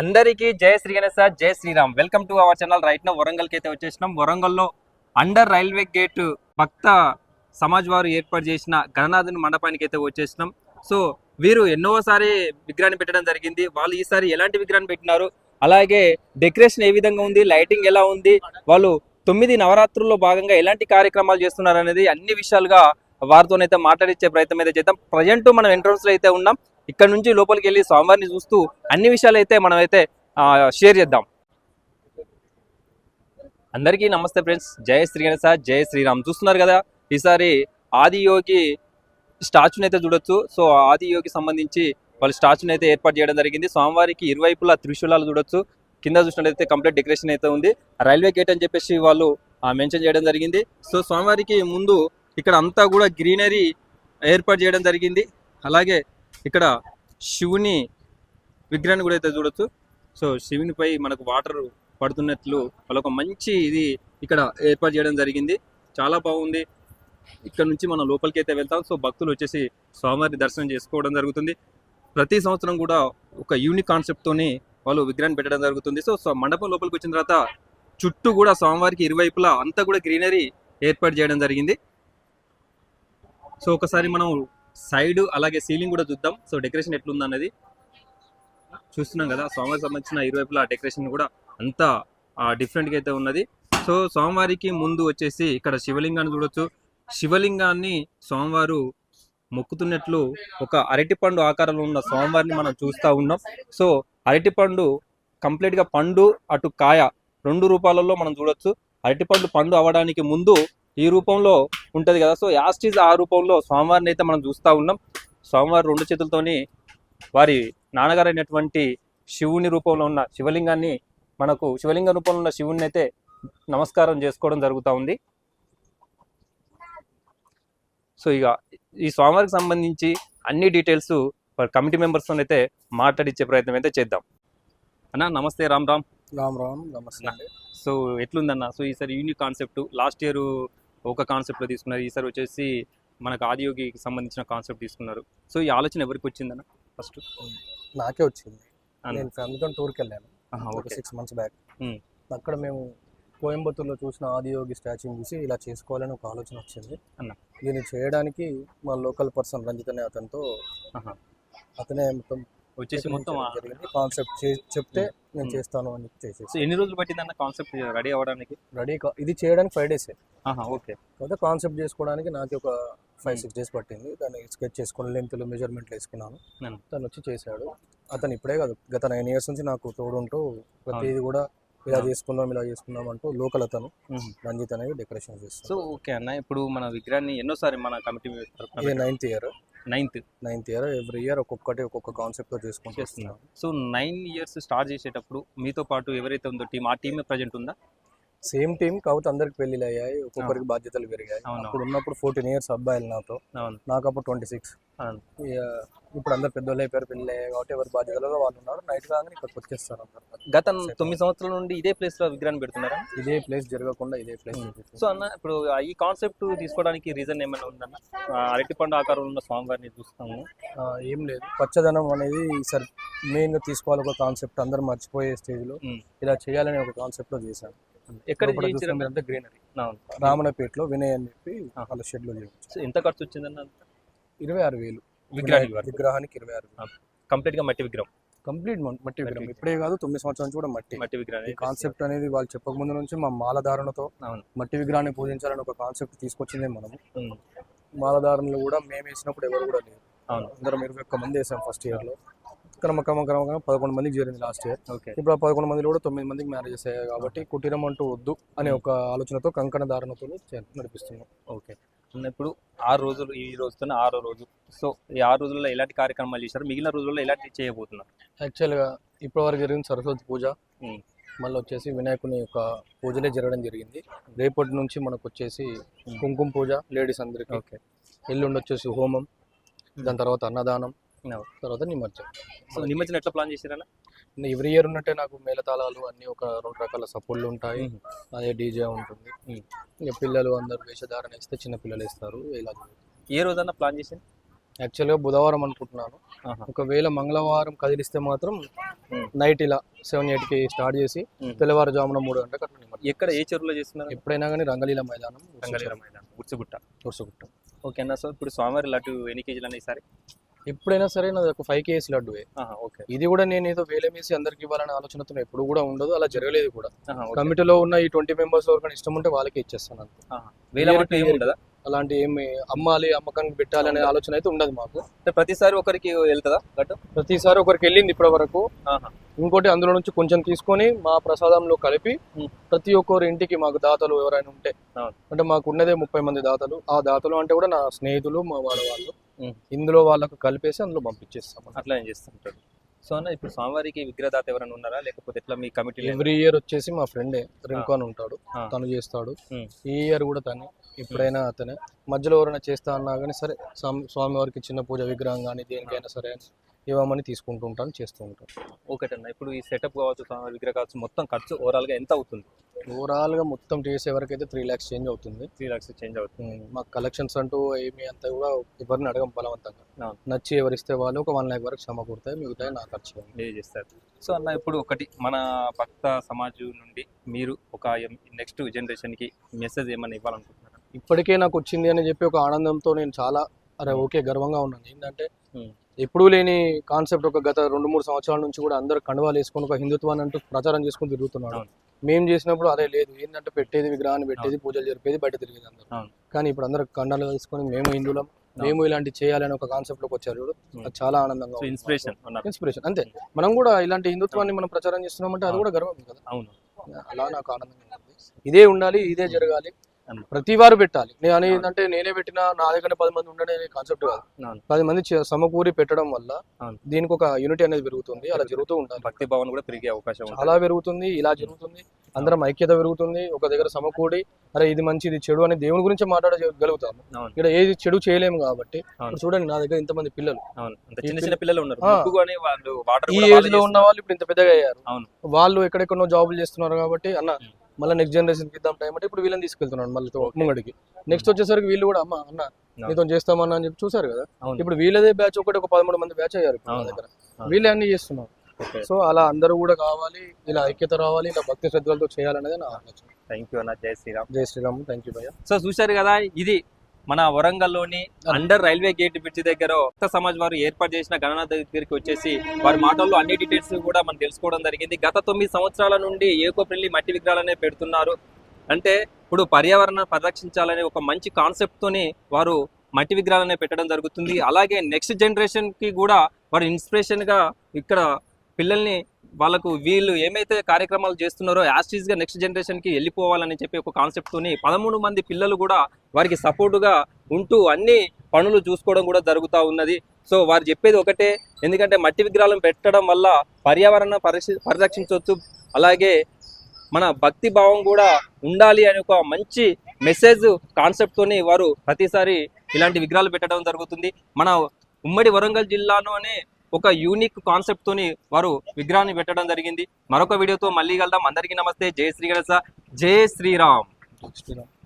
అందరికీ జయ శ్రీ గణేశ జయ Shriram. Welcome to our channel right now వరంగల్కి అయితే వచ్చేసినాం. వరంగల్లో under railway gate Bhakta Samaj వారు ఏర్పాటు చేసిన గణనాథుని మండపానికి అయితే వచ్చేసినాం. సో వీరు ఎన్నోసారి విగ్రహాన్ని పెట్టడం జరిగింది. వాళ్ళు ఈసారి ఎలాంటి విగ్రహాన్ని పెట్టినారు? అలాగే డెకరేషన్ ఏ విధంగా ఉంది? లైటింగ్ ఎలా ఉంది? వాళ్ళు తొమ్మిది నవరాత్రుల్లో భాగంగా ఎలాంటి కార్యక్రమాలు చేస్తున్నారు అనేది అన్ని విషయాలుగా వారితోనైతే మాట్లాడించే ప్రయత్నం అయితే చేద్దాం. ప్రజెంట్ మనం ఎంట్రన్స్లో అయితే ఉన్నాం. ఇక్కడ నుంచి లోపలికి వెళ్ళి స్వామివారిని చూస్తూ అన్ని విషయాలు అయితే మనం అయితే షేర్ చేద్దాం. అందరికీ నమస్తే ఫ్రెండ్స్. జయ శ్రీ గణేశ జయ శ్రీరామ్. చూస్తున్నారు కదా ఈసారి ఆదియోగి స్టాచ్యూని అయితే చూడొచ్చు. సో ఆదియోగి సంబంధించి వాళ్ళ స్టాచ్యూని అయితే ఏర్పాటు చేయడం జరిగింది. స్వామివారికి ఇరువైపులా త్రిశూలాలు చూడొచ్చు. కింద చూసినట్లయితే కంప్లీట్ డెకరేషన్ అయితే ఉంది. రైల్వే గేట్ అని చెప్పేసి వాళ్ళు మెన్షన్ చేయడం జరిగింది. సో స్వామివారికి ముందు ఇక్కడ అంతా కూడా గ్రీనరీ ఏర్పాటు చేయడం జరిగింది. అలాగే ఇక్కడ శివుని విగ్రహాన్ని కూడా అయితే చూడొచ్చు. సో శివునిపై మనకు వాటర్ పడుతున్నట్లు వాళ్ళ ఒక మంచి ఇది ఇక్కడ ఏర్పాటు చేయడం జరిగింది. చాలా బాగుంది. ఇక్కడ నుంచి మనం లోపలికి అయితే వెళ్తాం. సో భక్తులు వచ్చేసి స్వామివారి దర్శనం చేసుకోవడం జరుగుతుంది. ప్రతి సంవత్సరం కూడా ఒక యూనిక్ కాన్సెప్ట్తోని వాళ్ళు విగ్రహాన్ని పెట్టడం జరుగుతుంది. సో సో మండపం లోపలికి వచ్చిన తర్వాత చుట్టూ కూడా స్వామివారికి ఇరువైపులా అంతా కూడా గ్రీనరీ ఏర్పాటు చేయడం జరిగింది. సో ఒకసారి మనం సైడ్ అలాగే సీలింగ్ కూడా చూద్దాం. సో డెకరేషన్ ఎట్లుంది అన్నది చూస్తున్నాం కదా. స్వామివారికి సంబంధించిన ఇరువైపులా డెకరేషన్ కూడా అంతా డిఫరెంట్గా అయితే ఉన్నది. సో స్వామివారికి ముందు వచ్చేసి ఇక్కడ శివలింగాన్ని చూడొచ్చు. శివలింగాన్ని స్వామివారు మొక్కుతున్నట్లు ఒక అరటిపండు ఆకారంలో ఉన్న స్వామివారిని మనం చూస్తూ ఉన్నాం. సో అరటిపండు కంప్లీట్గా పండు అటు కాయ రెండు రూపాలలో మనం చూడొచ్చు. అరటిపండు పండు అవ్వడానికి ముందు ఈ రూపంలో ఉంటది కదా. సో యాస్టీజ్ ఆ రూపంలో స్వామివారిని అయితే మనం చూస్తూ ఉన్నాం. స్వామివారి రెండు చేతులతోని వారి నాన్నగారు అయినటువంటి శివుని రూపంలో ఉన్న శివలింగాన్ని మనకు శివలింగ రూపంలో ఉన్న శివుని అయితే నమస్కారం చేసుకోవడం జరుగుతూ ఉంది. సో ఇక ఈ స్వామివారికి సంబంధించి అన్ని డీటెయిల్స్ కమిటీ మెంబర్స్తో అయితే మాట్లాడించే ప్రయత్నం అయితే చేద్దాం. అన్న నమస్తే రామ్ రామ్. రామ్ రామ్ నమస్తే. సో ఎట్లుందన్న? సో ఈసారి యూనిక్ కాన్సెప్ట్ లాస్ట్ ఇయర్ ఒక కాన్సెప్ట్లో తీసుకున్నారు. ఈసారి వచ్చేసి మనకు ఆదియోగికి సంబంధించిన కాన్సెప్ట్ తీసుకున్నారు. సో ఈ ఆలోచన ఎవరికి వచ్చిందన్న? ఫస్ట్ నాకే వచ్చింది. నేను ఫ్యామిలీతో టూర్కి వెళ్ళాను ఒక సిక్స్ మంత్స్ బ్యాక్. అక్కడ మేము కోయంబత్తూర్లో చూసిన ఆదియోగి స్టాచ్యూని చూసి ఇలా చేసుకోవాలని ఒక ఆలోచన వచ్చింది. అన్న. దీన్ని చేయడానికి మా లోకల్ పర్సన్ రంజిత్ అనే అతనితో అతనే మొత్తం వచ్చేసి మొత్తం కాన్సెప్ట్ చెప్తే నేను. చేస్తాను అని చేసేసి. సో ఎన్ని రోజులు పట్టిందన్న కాన్సెప్ట్ రెడీ అవ్వడానికి? రెడీ ఇది చేయడానికి ఫైవ్ డేస్ ఓకే. కాకపోతే కాన్సెప్ట్ చేసుకోవడానికి నాకు ఒక ఫైవ్. సిక్స్ డేస్ పట్టింది. దాన్ని స్కెచ్ చేసుకుని లెంత్లు మెజర్మెంట్లు వేసుకున్నాను. తను వచ్చి చేశాడు. అతను ఇప్పుడే కాదు గత నైన్ ఇయర్స్ నుంచి నాకు తోడుంటూ ప్రతిదీ కూడా ఇలా. చేసుకుందాం ఇలా చేసుకుందాం అంటూ లోకల్ అతను రంజిత్ అనేది డెకరేషన్ సో చేస్తాడు ఓకే అన్న. ఇప్పుడు మన విగ్రహాన్ని ఎన్నోసారి మన కమిటీ ఇది ninth year ninth ninth year every year ఒక్కొక్కటి ఒక్కొక్క కాన్సెప్ట్తో చేసుకుంటూ చేస్తున్నాం సో నైన్ ఇయర్స్ స్టార్ట్ చేసేటప్పుడు మీతో పాటు ఎవరైతే ఉందో టీం ఆ టీమే ప్రజెంట్ ఉందా? సేమ్ టీం కాకపోతే అందరికి పెళ్ళిళ్ళు అయ్యాయి ఒక్కొక్కరికి బాధ్యతలు పెరిగాయి. అప్పుడు ఉన్నప్పుడు ఫోర్టీన్ ఇయర్స్ అబ్బాయిలు నాతో. నాకు అప్పుడు ట్వంటీ సిక్స్. ఇప్పుడు అందరు పెద్దోళ్ళు అయిపోయారు పెళ్ళి అయ్యాయి కాబట్టి ఎవరి బాధ్యతలలో వాళ్ళు ఉన్నారు. నైట్ కాగానే ఇక్కడికి వచ్చేస్తారు గత తొమ్మిది సంవత్సరాల నుండి ఇదే ప్లేస్లో విగ్రహాన్ని పెడుతున్నారా? ఇదే ప్లేస్ జరగకుండా ఇదే ప్లేస్ సో అన్న ఇప్పుడు ఈ కాన్సెప్ట్ తీసుకోవడానికి రీజన్ ఏమైనా ఉందన్న? అరటిపండు ఆకారంలో ఉన్న స్వామివారిని చూస్తాము. ఏం లేదు. పచ్చదనం అనేది ఈసారి మెయిన్గా తీసుకోవాలి ఒక కాన్సెప్ట్ అందరు మర్చిపోయే స్టేజ్లో. ఇలా చేయాలని ఒక కాన్సెప్ట్లో చేశాను. ఎక్కడ చేయించారు గ్రీనరీ. అవును. రామణపేటలో వినయ్ అని చెప్పి. వాళ్ళ షెడ్లో చేయించాను సో ఎంత ఖర్చు వచ్చిందన్న ఇరవై ఆరు వేలు. విగ్రహానికి విగ్రహానికి ఇరవై ఆరు కంప్లీట్గా మట్టి విగ్రహం. కంప్లీట్ మట్టి విగ్రహం. ఇప్పుడే కాదు తొమ్మిది సంవత్సరాల నుంచి కూడా మట్టి. మట్టి విగ్రహం ఈ కాన్సెప్ట్ అనేది వాళ్ళు చెప్పక ముందు నుంచి మా మాలధారణతో అవును. మట్టి విగ్రహాన్ని పూజించాలని ఒక కాన్సెప్ట్ తీసుకొచ్చిందే మనం. మాలధారణలు కూడా మేము వేసినప్పుడు ఎవరు కూడా లేరు. అవును. అందరం ఇరవై ఒక్క మంది వేసాం ఫస్ట్ ఇయర్లో క్రమ క్రమ క్రమంగా పదకొండు మందికి చేరింది లాస్ట్ ఇయర్ ఓకే ఇప్పుడు ఆ పదకొండు మందిలో కూడా తొమ్మిది మందికి మ్యారేజెస్ అయ్యాయి కాబట్టి కుటీరం అంటూ వద్దు అనే ఒక ఆలోచనతో కంకణ ధారణతో నడిపిస్తున్నాం. ఓకే ఇప్పుడు ఆరు రోజులు ఈ రోజుతో ఆరో రోజు. సో ఈ ఆరు రోజుల్లో ఎలాంటి కార్యక్రమాలు చేశారు? మిగిలిన రోజుల్లో ఎలాంటి చేయబోతున్నారు? యాక్చువల్గా ఇప్పటివరకు జరిగిన సరస్వతి పూజ. ఉమ్. మళ్ళీ వచ్చేసి వినాయకుని యొక్క పూజలే జరగడం జరిగింది. రేపటి నుంచి మనకు వచ్చేసి ఉమ్. కుంకుమ పూజ లేడీస్ అందరికి. ఓకే ఎల్లుండి వచ్చేసి హోమం దాని తర్వాత అన్నదానం. తర్వాత నిమజ్జనం సో నిమజ్జనం ఎట్లా ప్లాన్ చేశారన్న ఎవ్రీ ఇయర్ ఉన్నట్టే నాకు మేళతాళాలు అన్ని ఒక రెండు రకాల సపోర్ట్లు ఉంటాయి. అదే డీజే ఉంటుంది. ఇక పిల్లలు అందరు వేషధారణ ఇస్తే చిన్న పిల్లలు ఇస్తారు ఇలా ఏ రోజన్నా ప్లాన్ చేసింది యాక్చువల్గా బుధవారం అనుకుంటున్నాను. ఒకవేళ మంగళవారం కదిలిస్తే మాత్రం. నైట్ ఇలా సెవెన్ ఎయిట్కి స్టార్ట్ చేసి. తెల్లవారుజామున మూడు గంటలకు అట్లా. ఎక్కడ ఏ చెరువులో చేస్తున్నారు ఎప్పుడైనా కానీ రంగలీల మైదానం రంగలీల మైదానం ఉర్సుగుట్ట ఓకే అన్న సో ఇప్పుడు స్వామివారి లడ్డు ఎన్ని కేజీలు అన్న ఈసారి ఎప్పుడైనా సరే నాది ఒక ఫైవ్ కేఎస్ లడ్డువే. ఓకే. ఇది కూడా నేను ఏదో వేలే వేసి అందరికి ఇవ్వాలనే ఆలోచనతో ఎప్పుడు కూడా ఉండదు అలా జరగలేదు కూడా. కమిటీలో ఉన్న ఈ ట్వంటీ మెంబర్స్ ఎవరికైనా ఇష్టం ఉంటే వాళ్ళకి ఇచ్చేస్తాను అంతే. అలాంటి ఏమి అమ్మాలి అమ్మకానికి పెట్టాలి అనే ఆలోచన అయితే ఉండదు మాకు అంటే ప్రతిసారి ఒకరికి వెళ్తుందా లడ్డు ప్రతిసారి ఒకరికి వెళ్ళింది ఇప్పటి వరకు. ఇంకోటి అందులో నుంచి కొంచెం తీసుకొని మా ప్రసాదంలో కలిపి. ప్రతి ఒక్కరి ఇంటికి మాకు దాతలు ఎవరైనా ఉంటే. అంటే మాకు ఉన్నదే ముప్పై మంది దాతలు ఆ దాతలు అంటే కూడా నా స్నేహితులు మా వాడవాళ్ళు మ్మ్. ఇందులో వాళ్ళకు కలిపేసి అందులో పంపించేస్తాం అట్లా ఏం చేస్తుంటారు సో అన్న ఇప్పుడు స్వామివారికి విగ్రహదాత ఎవరైనా ఉన్నారా లేకపోతే ఎట్లా మీ కమిటీ ఎవ్రీ ఇయర్ వచ్చేసి మా ఫ్రెండే రింకు అని ఉంటాడు. తను చేస్తాడు. ఈ ఇయర్ కూడా తనే ఎప్పుడైనా అతనే మధ్యలో ఎవరైనా చేస్తా అన్నా కానీ సరే స్వామి స్వామివారికి చిన్న పూజ విగ్రహం కానీ దేనికైనా సరే ఇవ్వమని తీసుకుంటూ ఉంటాను చేస్తూ ఉంటాను ఒకటన్న ఇప్పుడు ఈ సెటప్ కావచ్చు స్వామివారి విగ్రహం కావచ్చు మొత్తం ఖర్చు ఓవరాల్గా ఎంత అవుతుంది? ఓవరాల్గా మొత్తం చేసే వరకు అయితే త్రీ ల్యాక్స్ చేంజ్ అవుతుంది. త్రీ లాక్స్ చేంజ్ అవుతుంది. మాకు కలెక్షన్స్ అంటూ ఏమి అంత కూడా ఎవరిని అడగం బలవంతంగా. నచ్చి ఎవరిస్తే వాళ్ళు ఒక వన్ ల్యాక్ వరకు సమకూరుతాయి మిగతా నా ఖర్చు చేస్తారు. సో అన్న ఇప్పుడు ఒకటి మన భక్త సమాజం నుండి మీరు ఒక నెక్స్ట్ జనరేషన్కి మెసేజ్ ఏమన్నా ఇవ్వాలనుకుంటున్నారా? ఇప్పటికే నాకు వచ్చింది అని చెప్పి ఒక ఆనందంతో నేను చాలా అరే ఓకే గర్వంగా ఉన్నాను. ఏంటంటే ఉమ్. ఎప్పుడూ లేని కాన్సెప్ట్ ఒక గత రెండు మూడు సంవత్సరాల నుంచి కూడా అందరు కండువాలు వేసుకొని ఒక హిందుత్వాన్ని అంటూ ప్రచారం చేసుకుని తిరుగుతున్నాడు. మేము చేసినప్పుడు అదే లేదు ఏంటంటే పెట్టేది విగ్రహాన్ని పెట్టేది పూజలు జరిపేది బయట తిరిగేది అందరూ. కానీ ఇప్పుడు అందరు కండాలు వేసుకొని మేము హిందువులం మేము ఇలాంటి చేయాలని ఒక కాన్సెప్ట్లోకి వచ్చారు చూడు. ఉమ్. అది చాలా ఆనందంగా. ఇన్స్పిరేషన్ ఇన్స్పిరేషన్ అంతే. మనం కూడా ఇలాంటి హిందుత్వాన్ని మనం ప్రచారం చేస్తున్నామంటే అది కూడా గర్వం కదా. అవును. అలా నాకు ఆనందంగా ఉంది. ఇదే ఉండాలి ఇదే జరగాలి. ప్రతి వారు పెట్టాలి. నేను ఏంటంటే నేనే పెట్టినా నా దగ్గర పది మంది ఉండడం అనే కాన్సెప్ట్ కాదు. పది మంది సమకూరి పెట్టడం వల్ల. దీనికి ఒక యూనిటీ అనేది పెరుగుతుంది. అలా జరుగుతూ ఉండాలి. భక్తి భావన కూడా పెరిగే అవకాశం చాలా పెరుగుతుంది ఇలా జరుగుతుంది. అందరం ఐక్యత పెరుగుతుంది ఒక దగ్గర సమకూడి అరే ఇది మంచి ఇది చెడు అని దేవుని గురించి మాట్లాడగలుగుతాము. ఇక్కడ ఏది చెడు చేయలేము కాబట్టి చూడండి నా దగ్గర ఇంతమంది పిల్లలు. చిన్న చిన్న పిల్లలు ఉన్నారు. ఈ ఏజ్లో ఉన్న వాళ్ళు ఇప్పుడు ఇంత పెద్దగా అయ్యారు. వాళ్ళు ఎక్కడెక్కడో జాబులు చేస్తున్నారు కాబట్టి అన్న. మళ్ళీ నెక్స్ట్ జనరేషన్కి ఇద్దాం టైం అంటే ఇప్పుడు వీళ్ళని తీసుకెళ్తున్నాడు మళ్ళీ. ముంగడికి. నెక్స్ట్ వచ్చేసరికి వీళ్ళు కూడా అమ్మ అన్న. నీతో చేస్తామన్నా అని చెప్పి చూసారు కదా. ఇప్పుడు వీళ్ళదే బ్యాచ్ ఒకటి ఒక పదమూడు మంది బ్యాచ్ అయ్యారు. దగ్గర. వీళ్ళే అన్ని చేస్తున్నారు. సో అలా అందరూ కూడా కావాలి ఇలా ఐక్యత రావాలి ఇలా భక్తి శ్రద్ధలతో చేయాలనేది నా ఆలోచన. థ్యాంక్ యూ అన్న. జై శ్రీరామ్. జై శ్రీరామ్. థ్యాంక్ యూ భయ్య. సో చూశారు కదా ఇది మన వరంగల్లోని అండర్ రైల్వే గేట్ బ్రిడ్జ్ దగ్గర భక్త సమాజ్ వారు ఏర్పాటు చేసిన గణనాథ దగ్గరికి వచ్చేసి వారి మాటల్లో అన్ని డీటెయిల్స్ కూడా మనం తెలుసుకోవడం జరిగింది. గత తొమ్మిది సంవత్సరాల నుండి ఏకోప్రిల్లి మట్టి విగ్రహాలనే పెడుతున్నారు. అంటే ఇప్పుడు పర్యావరణ పరిరక్షించాలనే ఒక మంచి కాన్సెప్ట్ తోని వారు మట్టి విగ్రహాలనే పెట్టడం జరుగుతుంది. అలాగే నెక్స్ట్ జనరేషన్కి కూడా వారు ఇన్స్పిరేషన్గా ఇక్కడ పిల్లల్ని వాళ్ళకు వీళ్ళు ఏమైతే కార్యక్రమాలు చేస్తున్నారో యాస్టీజ్గా నెక్స్ట్ జనరేషన్కి వెళ్ళిపోవాలని చెప్పి ఒక కాన్సెప్ట్తోని పదమూడు మంది పిల్లలు కూడా వారికి సపోర్టుగా ఉంటూ అన్ని పనులు చూసుకోవడం కూడా జరుగుతూ ఉన్నది. సో వారు చెప్పేది ఒకటే ఎందుకంటే మట్టి విగ్రహాలను పెట్టడం వల్ల పర్యావరణ పరిరక్షి పరిరక్షించవచ్చు. అలాగే మన భక్తి భావం కూడా ఉండాలి అనే ఒక మంచి మెసేజ్ కాన్సెప్ట్ తోని వారు ప్రతిసారి ఇలాంటి విగ్రహాలు పెట్టడం జరుగుతుంది. మన ఉమ్మడి వరంగల్ జిల్లాలోనే ఒక యూనిక్ కాన్సెప్ట్ తోని వారు విగ్రహాన్ని పెట్టడం జరిగింది. మరొక వీడియోతో మళ్ళీ కలుద్దాం. అందరికీ నమస్తే. జై శ్రీ గణేశ జై శ్రీరామ్. శ్రీరామ్.